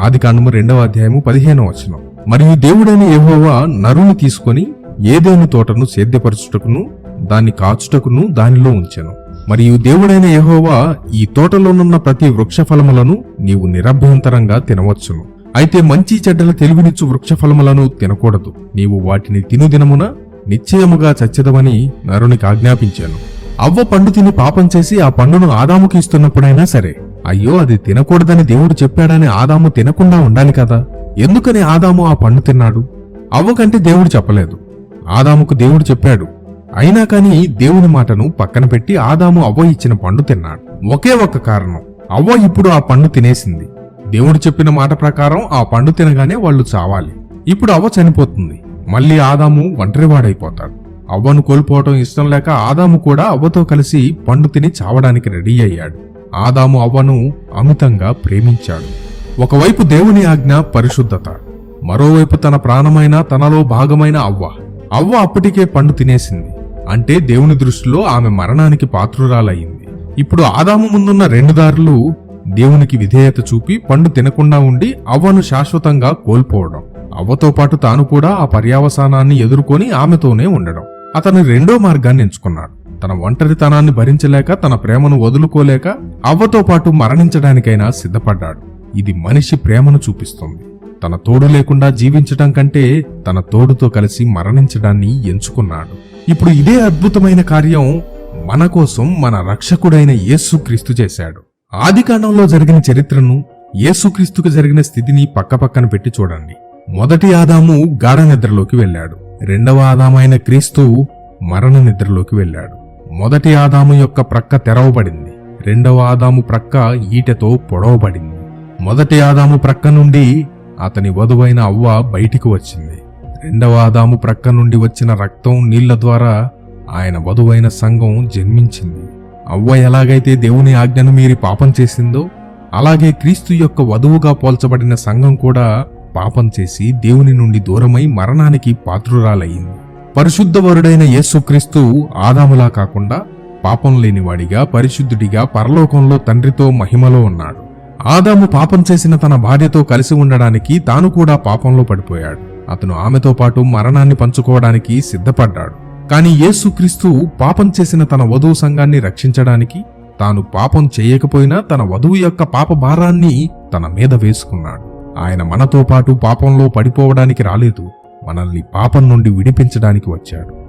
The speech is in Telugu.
ఆది కాండము రెండవ అధ్యాయము పదిహేనవ వచనం. మరియు దేవుడైన యహోవా నరుని తీసుకొని ఏదేను తోటను సేద్యపరచుటకును దాన్ని కాచుటకును దానిలో ఉంచెను. మరియు దేవుడైన యహోవా ఈ తోటలోనున్న ప్రతి వృక్ష ఫలములను నీవు నిరభ్యంతరంగా తినవచ్చును. అయితే మంచి చెడ్డల తెలివినిచ్చు వృక్ష ఫలములను తినకూడదు. నీవు వాటిని తినుదినమున నిశ్చయముగా చచ్చదవని నరునికి ఆజ్ఞాపించాను. అవ్వ పండు తిని పాపం చేసి ఆ పండును ఆదాముకి ఇస్తున్నప్పుడైనా సరే అయ్యో అది తినకూడదని దేవుడు చెప్పాడని ఆదాము తినకుండా ఉండాలి కదా? ఎందుకని ఆదాము ఆ పండు తిన్నాడు? అవ్వ కంటే దేవుడు చెప్పలేదు. ఆదాముకు దేవుడు చెప్పాడు అయినా కాని దేవుని మాటను పక్కన పెట్టి ఆదాము అవ్వ ఇచ్చిన పండు తిన్నాడు. ఒకే ఒక్క కారణం అవ్వ ఇప్పుడు ఆ పండు తినేసింది. దేవుడు చెప్పిన మాట ప్రకారం ఆ పండు తినగానే వాళ్ళు చావాలి. ఇప్పుడు అవ్వ చనిపోతుంది. మళ్ళీ ఆదాము ఒంటరివాడైపోతాడు. అవ్వను కోల్పోవటం ఇష్టం లేక ఆదాము కూడా అవ్వతో కలిసి పండు తిని చావడానికి రెడీ అయ్యాడు. ఆదాము అవ్వను అమితంగా ప్రేమించాడు. ఒకవైపు దేవుని ఆజ్ఞ పరిశుద్ధత మరోవైపు తన ప్రాణమైన తనలో భాగమైన అవ్వ. అవ్వ అప్పటికే పండు తినేసింది. అంటే దేవుని దృష్టిలో ఆమె మరణానికి పాత్రురాలయ్యింది. ఇప్పుడు ఆదాము ముందున్న రెండు దారులు దేవునికి విధేయత చూపి పండు తినకుండా ఉండి అవ్వను శాశ్వతంగా కోల్పోవడం. అవ్వతో పాటు తాను కూడా ఆ పర్యావసానాన్ని ఎదుర్కొని ఆమెతోనే ఉండడం. అతను రెండో మార్గాన్ని ఎంచుకున్నాడు. తన ఒంటరితనాన్ని భరించలేక తన ప్రేమను వదులుకోలేక అవ్వతో పాటు మరణించడానికైనా సిద్ధపడ్డాడు. ఇది మనిషి ప్రేమను చూపిస్తుంది. తన తోడు లేకుండా జీవించటం కంటే తన తోడుతో కలిసి మరణించడాన్ని ఎంచుకున్నాడు. ఇప్పుడు ఇదే అద్భుతమైన కార్యం మన కోసం మన రక్షకుడైన యేసుక్రీస్తు చేశాడు. ఆదికాండంలో జరిగిన చరిత్రను యేసుక్రీస్తుకు జరిగిన స్థితిని పక్కపక్కన పెట్టి చూడండి. మొదటి ఆదాము గాఢ నిద్రలోకి వెళ్ళాడు. రెండవ ఆదామైన క్రీస్తు మరణ నిద్రలోకి వెళ్ళాడు. మొదటి ఆదాము యొక్క ప్రక్క తెరవబడింది. రెండవ ఆదాము ప్రక్క ఈటెతో పొడవబడింది. మొదటి ఆదాము ప్రక్క నుండి అతని వధువైన అవ్వ బయటికి వచ్చింది. రెండవ ఆదాము ప్రక్క నుండి వచ్చిన రక్తం నీళ్ళ ద్వారా ఆయన వధువైన సంఘం జన్మించింది. అవ్వ ఎలాగైతే దేవుని ఆజ్ఞను మీరి పాపం చేసిందో అలాగే క్రీస్తు యొక్క వధువుగా పోల్చబడిన సంఘం కూడా పాపం చేసి దేవుని నుండి దూరమై మరణానికి పాత్రురాలయ్యింది. పరిశుద్ధవరుడైన యేసుక్రీస్తు ఆదాములా కాకుండా పాపం లేనివాడిగా పరిశుద్ధుడిగా పరలోకంలో తండ్రితో మహిమలో ఉన్నాడు. ఆదాము పాపం చేసిన తన భార్యతో కలిసి ఉండడానికి తాను కూడా పాపంలో పడిపోయాడు. అతను ఆమెతో పాటు మరణాన్ని పంచుకోవడానికి సిద్ధపడ్డాడు. కాని యేసుక్రీస్తు పాపం చేసిన తన వధువు సంఘాన్ని రక్షించడానికి తాను పాపం చేయకపోయినా తన వధువు యొక్క పాప భారాన్ని తన మీద వేసుకున్నాడు. ఆయన మనతో పాటు పాపంలో పడిపోవడానికి రాలేదు. మనల్ని పాపం నుండి విడిపించడానికి వచ్చాడు.